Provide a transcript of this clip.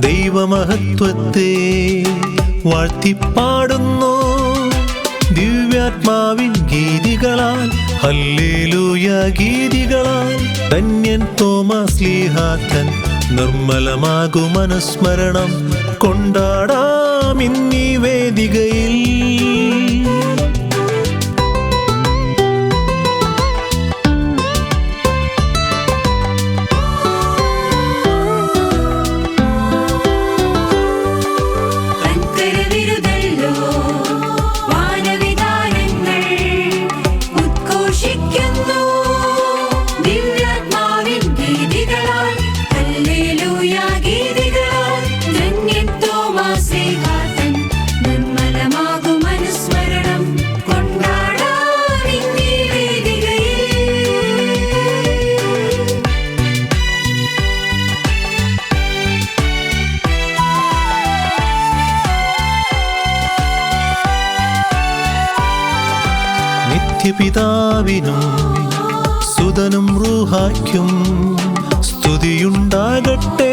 ദൈവമഹത്വത്തെ വാഴ്ത്തിപ്പാടുന്നു. ദിവ്യാത്മാവിൻ ഗീതികളാൽ hallelujah ഗീതികളാൽ. ധന്യൻ Thomas ലീഹാത്തൻ നിർമ്മലമാകു മനുസ്മരണം കൊണ്ടാടാം ഇന്നീ വേദികയിൽ. നിത്യപിതാവിനും സുതനും റൂഹായ്ക്കും സ്തുതിയുണ്ടാകട്ടെ.